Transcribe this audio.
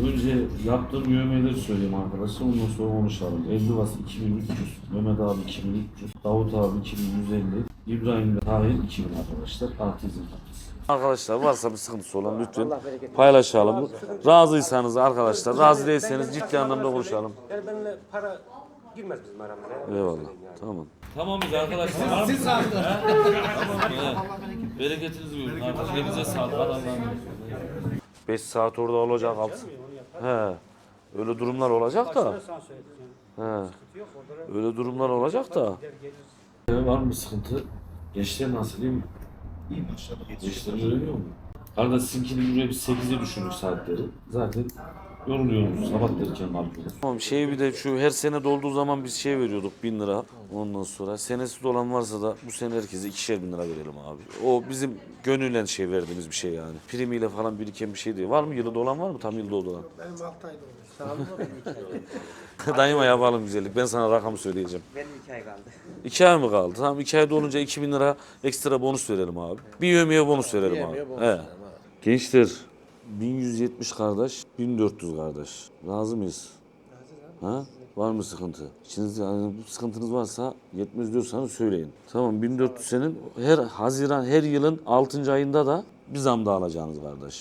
Önce yaptığım yövmeleri söyleyeyim arkadaşlar. Ondan sonra konuşalım. Eldivas 2300, Mehmet abi 2300, Davut abi 2150, İbrahim Tahir 2000 arkadaşlar. Artı izin Arkadaşlar varsa bir sıkıntısı olan lütfen paylaşalım. Razıysanız arkadaşlar, razı değilseniz ciddi anlamda konuşalım. Yani benimle para girmez bizim aramıza. Eyvallah. Tamam. Tamam biz arkadaşlar. Siz sağ Tamam. Bereketinizi görün. Arkadaşlar elinize sağlık. Allah'ım. 5 saat orada olacak alt. He. Öyle durumlar olacak da. He. Öyle durumlar olacak da. Var mı sıkıntı? Gençler nasıl değil mi? İyi maşallah. Gençler öğreniyor mu? Arada sizinkini buraya bir 8'e düşürdük saatleri. Zaten yoruluyoruz sabah erken kalkıyoruz. Tamam şey bir de şu her sene dolduğu zaman biz şey veriyorduk bin lira ondan sonra. Senesi dolan varsa da bu sene herkese ikişer bin lira verelim abi. O bizim gönülen şey verdiğimiz bir şey yani. Primiyle falan biriken bir şey değil. Var mı yılı dolan var mı? Tam yılda dolan. Benim 6 ayda olmuş. Sağ olun. Dayıma yapalım güzellik. Ben sana rakamı söyleyeceğim. Benim iki ay kaldı. İki ay mı kaldı? Tamam iki ayda olunca 2000 lira ekstra bonus verelim abi. Bir yemeğe bonus verelim abi. He. Gençler 1170 kardeş, 1400 kardeş. Razı mıyız? Ha? Var mı sıkıntı? İçinizde yani bir sıkıntınız varsa yetmez diyorsanız söyleyin. Tamam 1400 senin her Haziran her yılın 6. ayında da bir zam daha alacaksınız kardeş.